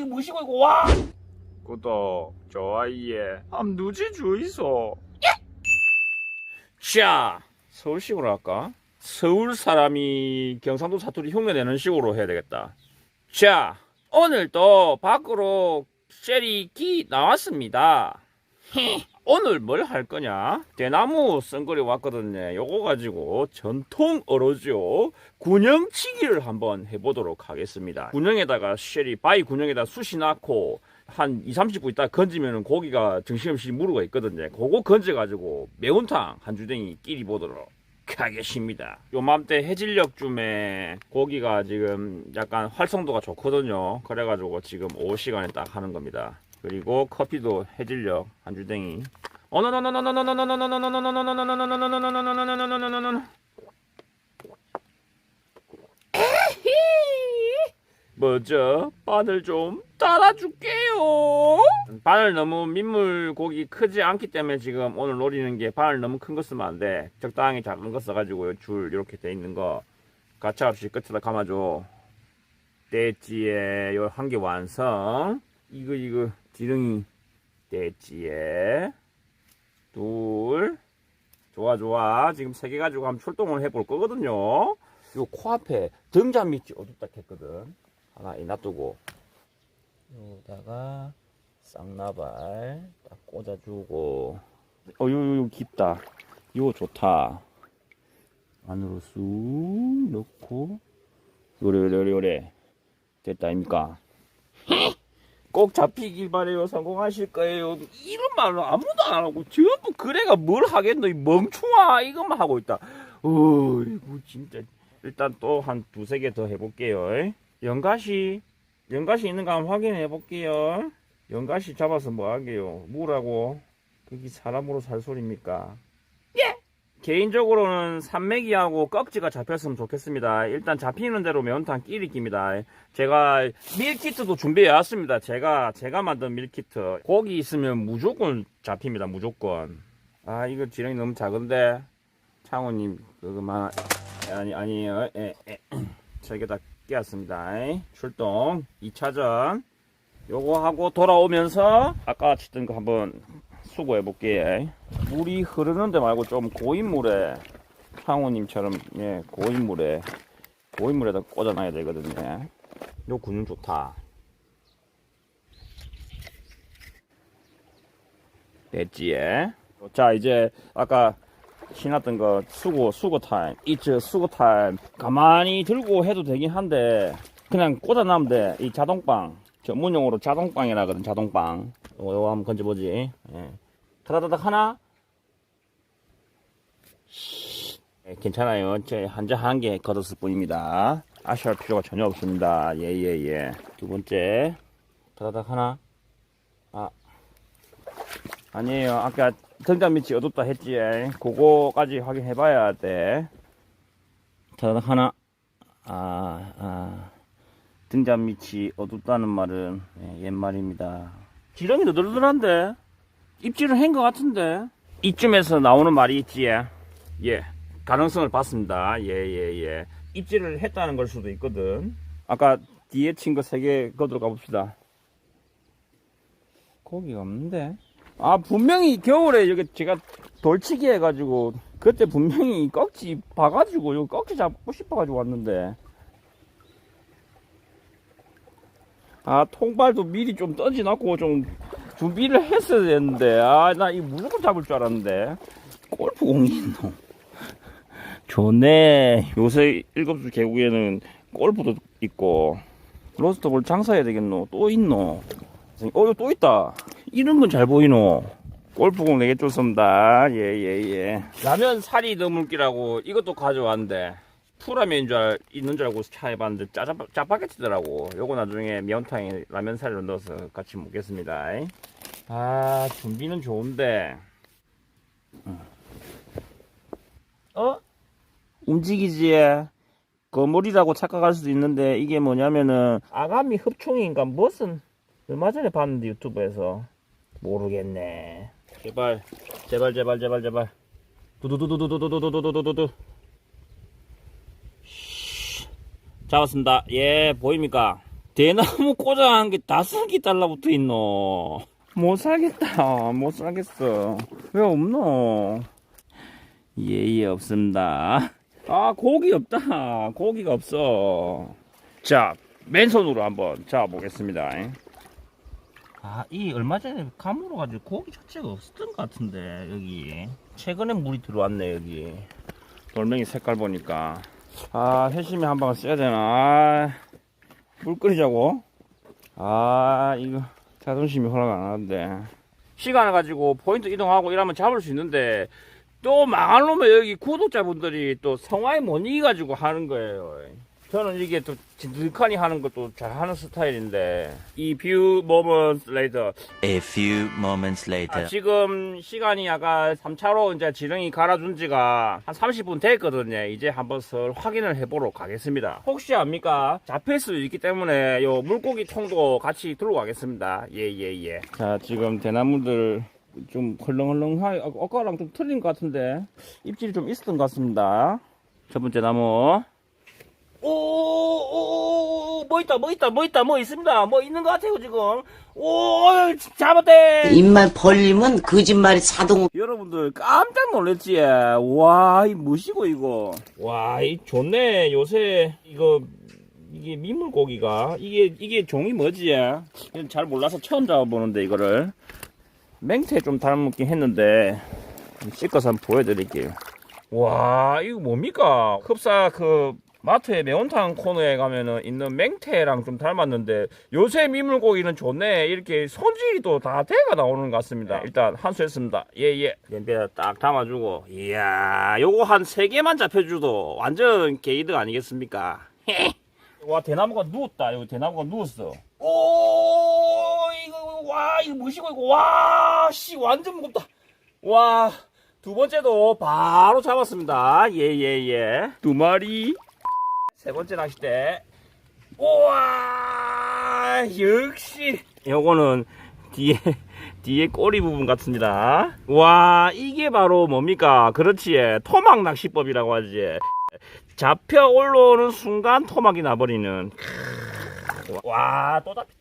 이거 뭐시고 이거 와! 구독, 좋아요, 함 누지 주이소. 자 서울식으로 할까? 서울 사람이 경상도 사투리 흉내 내는 식으로 해야 되겠다. 자 오늘도 밖으로 쉐리기 나왔습니다 오늘 뭘 할 거냐? 대나무 썬거리 왔거든요. 요거 가지고 전통 어로죠. 군영치기를 한번 해보도록 하겠습니다. 군영에다가 쉘이 바위 군영에다 숯이 넣고 한 2, 30분 있다 건지면 고기가 정신없이 무르가 있거든요. 그거 건져가지고 매운탕 한 주댕이 끼리 보도록 하겠습니다. 요맘때 해질녘쯤에 고기가 지금 약간 활성도가 좋거든요. 그래가지고 지금 오후 시간에 딱 하는 겁니다. 그리고 커피도 해질녘 한 주댕이. 뭐죠? 바늘 좀 따라줄게요. 바늘 너무 민물 고기 크지 않기 때문에 지금 오늘 노리는 게 바늘 너무 큰 거 쓰면 안 돼. 적당히 작은 거 써가지고 줄 이렇게 돼 있는 거 가차 없이 끝에다 감아줘. 떼지에 요 한 개 완성. 이거 이거 지렁이 떼지에 둘. 좋아 좋아. 지금 세 개 가지고 한번 출동을 해볼 거거든요. 요 코앞에 등잔 밑이 어둡다 했거든. 하나 이 놔두고 여기다가 쌍나발 딱 꽂아주고 어 요 요 깊다 요 좋다 안으로 쑥 넣고 요래 요래 요래 요래 됐다 아닙니까 꼭 잡히길 바래요. 성공하실 거예요. 이런 말은 아무도 안 하고 전부 그래가 뭘 하겠노? 이 멍충아 이것만 하고 있다. 어이구 진짜. 일단 또 한 두세 개 더 해볼게요. 연가시 연가시 있는가 한번 확인해 볼게요. 연가시 잡아서 뭐 하게요? 뭐라고? 그게 사람으로 살 소리입니까? 예 개인적으로는 산매기하고 꺽지가 잡혔으면 좋겠습니다. 일단 잡히는 대로 매운탕 끼리 깁니다. 제가 밀키트도 준비해 왔습니다. 제가 제가 만든 밀키트. 고기 있으면 무조건 잡힙니다. 무조건. 아 이거 지렁이 너무 작은데. 창호님 그거만 아니 아니에요 에, 에. 저게 다 끼었습니다. 출동. 2차전. 요거 하고 돌아오면서 아까 치던 거 한번 수고해 볼게요 물이 흐르는 데 말고 좀 고인 물에 창호님처럼 예 고인 물에 고인 물에다 꽂아놔야 되거든요. 요 군은 좋다. 됐지에 자 이제 아까 신었던 거 수고 수고 타임 이츠 수고 타임 가만히 들고 해도 되긴 한데 그냥 꽂아놔면 돼 이 자동빵. 전문용어로 자동빵이라 하거든 자동빵 요거, 요거 한번 건져보지. 예. 타다다닥 하나. 예, 괜찮아요. 제 한자 한 개 걷었을 뿐입니다. 아쉬울 필요가 전혀 없습니다. 예 예 예. 두 번째. 타다닥 하나. 아. 아니에요. 아까 등잔 밑이 어둡다 했지. 그거까지 확인해봐야 돼. 자, 하나, 아, 아, 등잔 밑이 어둡다는 말은 예, 옛말입니다. 지렁이 너덜덜한데? 입질을 한 것 같은데? 이쯤에서 나오는 말이 있지. 예, 가능성을 봤습니다. 예, 예, 예. 입질을 했다는 걸 수도 있거든. 아까 뒤에 친 거 세 개 거들어 가봅시다. 고기가 없는데? 아 분명히 겨울에 여기 제가 돌치기 해가지고 그때 분명히 꺽지 봐가지고 꺽지 잡고 싶어가지고 왔는데 아 통발도 미리 좀 던져놓고 좀 준비를 했어야 되는데. 아 나 이 무조건 잡을 줄 알았는데. 골프공이 있노? 좋네. 요새 일곱수 계곡에는 골프도 있고. 로스터볼 장사해야 되겠노? 또 있노? 어 또 있다. 이런 건 잘 보이노. 골프공 4개 줬습니다. 예, 예, 예. 라면 살이 더물기라고 이것도 가져왔는데, 풀라면인 줄, 알, 있는 줄 알고 차해봤는데, 짜짜, 짜파게티더라고. 요거 나중에 매운탕에 라면 살을 넣어서 같이 먹겠습니다. 아, 준비는 좋은데. 어? 움직이지? 거물이라고 착각할 수도 있는데, 이게 뭐냐면은, 아가미 흡충인가 무슨, 얼마 전에 봤는데 유튜브에서 모르겠네. 제발, 제발, 제발, 제발, 제발. 두두두두두두두두두두두두. 잡았습니다. 예, 보입니까? 대나무 꽂아한 게 다섯개 달라붙어 있노. 못 살겠다. 못 살겠어. 왜 없노? 예 예 없습니다. 아 고기 없다. 고기가 없어. 자 맨손으로 한번 잡아보겠습니다. 아, 이 얼마 전에 감으로 가지고 고기 자체가 없었던 것 같은데 여기 최근에 물이 들어왔네 여기 돌멩이 색깔 보니까 아 회심이 한방 써야 되나? 아, 물 끓이자고? 아 이거 자존심이 허락 안 하는데. 시간을 가지고 포인트 이동하고 이러면 잡을 수 있는데 또 망할 놈의 여기 구독자분들이 또 성화에 못 이겨가지고 하는 거예요 저는 이게 또 진득하니 하는 것도 잘 하는 스타일인데 이뷰 모먼트 레이더 A few moments 아, later. 지금 시간이 아까 3차로 이제 지렁이 갈아준 지가 한 30분 됐거든요. 이제 한번 설 확인을 해보러 가겠습니다. 혹시 압니까? 잡힐 수 있기 때문에 요 물고기 통도 같이 들고 가겠습니다. 예, 예, 예. 자, 지금 대나무들 좀 헐렁헐렁하게, 아, 아까랑 좀 틀린 것 같은데 입질이 좀 있었던 것 같습니다. 첫 번째 나무. 오, 오, 오, 뭐 있다, 뭐 있다, 뭐 있다, 뭐 있습니다. 뭐 있는 것 같아요, 지금. 오, 잡았대! 입만 벌리면 거짓말이 자동 여러분들 깜짝 놀랐지? 와, 이 뭐시고 이거? 와, 이 좋네. 요새 이거 이게 민물고기가 이게 이게 종이 뭐지? 잘 몰라서 처음 잡아보는데 이거를 맹태 좀 닮았긴 했는데 씻어서 한번 보여드릴게요. 와, 이거 뭡니까? 흡사 그 마트에 매운탕 코너에 가면은 있는 맹태랑 좀 닮았는데 요새 민물고기는 좋네. 이렇게 손질이 또다 돼가 나오는 것 같습니다. 일단 한수 했습니다. 예예. 냄비에 딱 담아주고. 이야 요거 한 세개만 잡혀줘도 완전 게이드 아니겠습니까? 와 대나무가 누웠다. 여기 대나무가 누웠어. 오 이거 와 이거 뭐시고 이거. 와씨 완전 무겁다. 와 두 번째도 바로 잡았습니다. 예예예. 두 마리 세 번째 낚싯대. 우와, 역시. 요거는 뒤에, 뒤에 꼬리 부분 같습니다. 와, 이게 바로 뭡니까? 그렇지. 토막 낚시법이라고 하지. 잡혀 올라오는 순간 토막이 나버리는. 와, 또 잡혔다.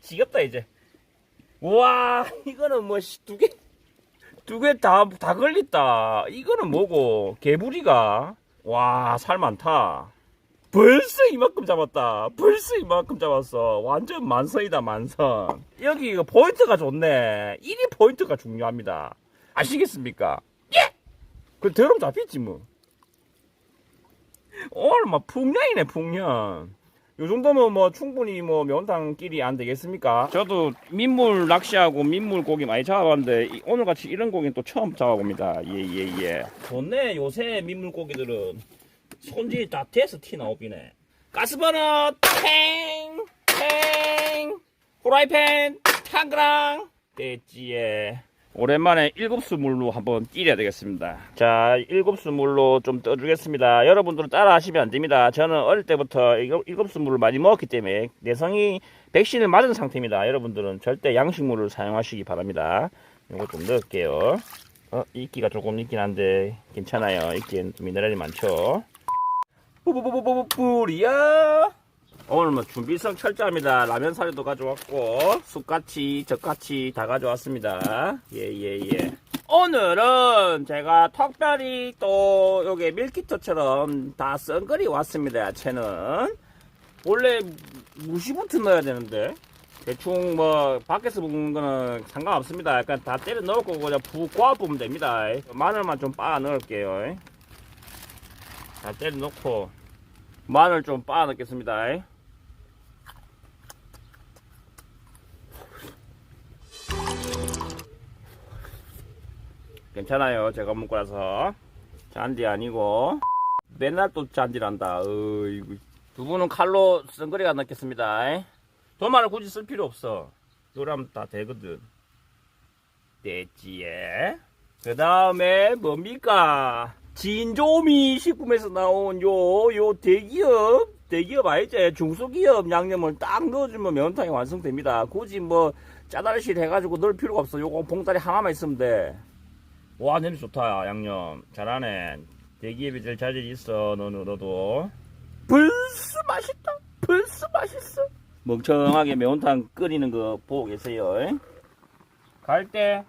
지겹다, 이제. 와, 이거는 뭐, 씨, 두 개, 두 개 다, 다 걸렸다. 이거는 뭐고, 개구리가. 와, 살 많다. 벌써 이만큼 잡았다. 벌써 이만큼 잡았어. 완전 만선이다, 만선. 여기 이거 포인트가 좋네. 이게 포인트가 중요합니다. 아시겠습니까? 예! 그 더럼 잡혔지, 뭐. 오늘 막 풍년이네, 풍년. 요 정도면 뭐 충분히 뭐 면탕끼리 안 되겠습니까? 저도 민물 낚시하고 민물 고기 많이 잡아봤는데 이- 오늘같이 이런 고기는 또 처음 잡아봅니다. 예, 예, 예. 좋네, 요새 민물 고기들은. 손질이 다 돼서 티 나오비네. 가스버너 탱! 탱! 후라이팬 탕그랑 됐지에. 오랜만에 일곱수 물로 한번 끼려야 되겠습니다. 자, 일곱수 물로 좀 떠주겠습니다. 여러분들은 따라 하시면 안 됩니다. 저는 어릴 때부터 일곱- 일곱수 물을 많이 먹었기 때문에 내성이 백신을 맞은 상태입니다. 여러분들은 절대 양식물을 사용하시기 바랍니다. 요거 좀 넣을게요. 어, 이끼가 조금 있긴 한데 괜찮아요. 이끼엔 좀 미네랄이 많죠. 뿌뿌뿌뿌뿌 뿌리야. 오늘 뭐 준비성 철저합니다. 라면 사료도 가져왔고 쑥같이 젓같이 다 가져왔습니다. 예예 예, 오늘은 제가 특별히 또 요게 밀키트처럼 다 썬거리 왔습니다. 야채는 원래 무시부터 넣어야 되는데 대충 뭐 밖에서 먹는 거는 상관없습니다. 약간 다 때려 넣고 그냥 푹 고아 보면 됩니다. 마늘만 좀 빻아 넣을게요. 다 때려 넣고 마늘 좀 빻아 넣겠습니다. 괜찮아요. 제가 먹고 나서 잔디 아니고 맨날 또 잔디란다. 어이구. 두 분은 칼로 선거리가 넣겠습니다. 도마를 굳이 쓸 필요 없어. 이러면 다 되거든. 됐지에. 그 다음에 뭡니까? 진조미 식품에서 나온 요, 요 대기업, 대기업 알지? 중소기업 양념을 딱 넣어주면 매운탕이 완성됩니다. 굳이 뭐 짜다리실 해가지고 넣을 필요가 없어. 요거 봉다리 하나만 있으면 돼. 와, 냄새 좋다, 양념. 잘하네. 대기업이 제일 자질 있어, 너는, 너도. 벌써 맛있다. 벌써 맛있어. 멍청하게 매운탕 끓이는 거 보고 계세요. 갈 때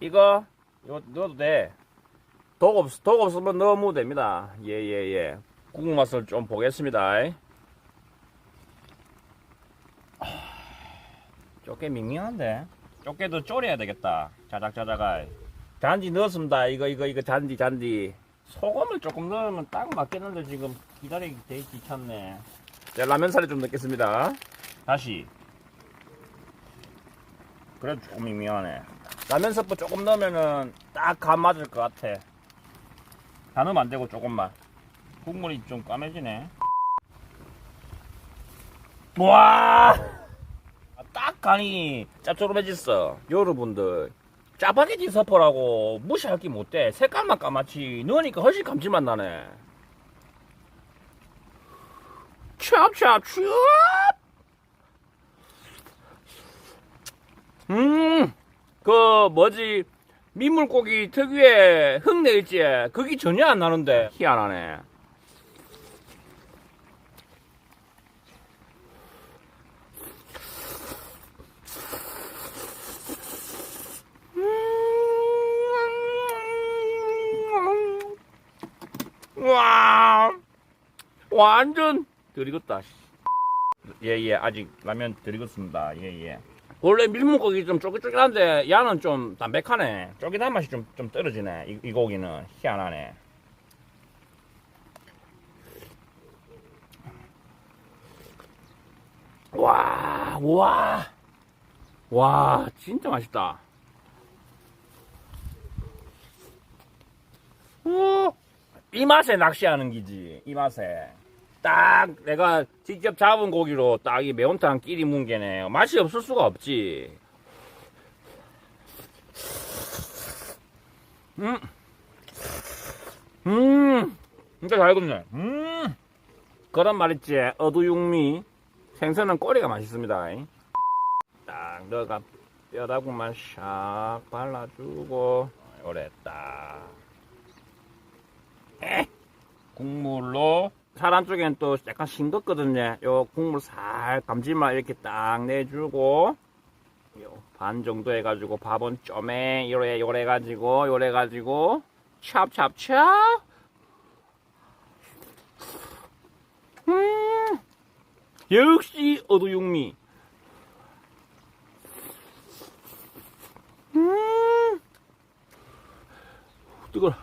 이거 이거 넣어도 돼. 독 없, 독 없으면 넣으면 됩니다. 예, 예, 예. 국물 맛을 좀 보겠습니다. 쪼개 밍밍한데? 쪼개도 졸여야 되겠다. 자작자작아. 잔디 넣었습니다. 이거, 이거, 이거 잔디, 잔디. 소금을 조금 넣으면 딱 맞겠는데 지금 기다리기 되게 귀찮네. 자, 라면 살에 좀 넣겠습니다. 다시. 그래도 조금 밍밍하네. 라면 스프 조금 넣으면은 딱 간 맞을 것 같아. 다 넣으면 안 되고 조금만. 국물이 좀 까매지네. 와! 아, 딱 간이 짭조름해졌어. 여러분들. 짜파게티 서퍼라고 무시할 게 못돼. 색깔만 까맣지. 넣으니까 훨씬 감칠맛 나네. 찹찹 찹! 음, 그 뭐지 민물고기 특유의 흙내 있지 그게 전혀 안 나는데 희한하네. 음. 와, 완전 들이겠다. 예예 아직 라면 들이겠습니다. 예예. 원래 밀물고기 좀 쫄깃쫄깃한데 야는 좀 담백하네. 쫄깃한 맛이 좀, 좀 떨어지네. 이, 이 고기는 희한하네. 와, 와, 와, 진짜 맛있다. 오, 이 맛에 낚시하는 기지. 이 맛에. 딱 내가 직접 잡은 고기로 딱 이 매운탕 끼리 뭉개네. 맛이 없을 수가 없지. 음, 음, 진짜 잘 익었네. 음, 그런 말 있지. 어두육미. 생선은 꼬리가 맛있습니다. 딱 넣어가 뼈다구만 샥 발라주고 요래 딱. 에 국물로 살 안쪽에는 또 약간 싱겁거든요. 요 국물 살 감질만 이렇게 딱 내주고 요 반 정도 해가지고 밥은 좀에 요래 요래 가지고 요래 가지고 찹찹찹. 음 역시 어두육미. 음 뜨거워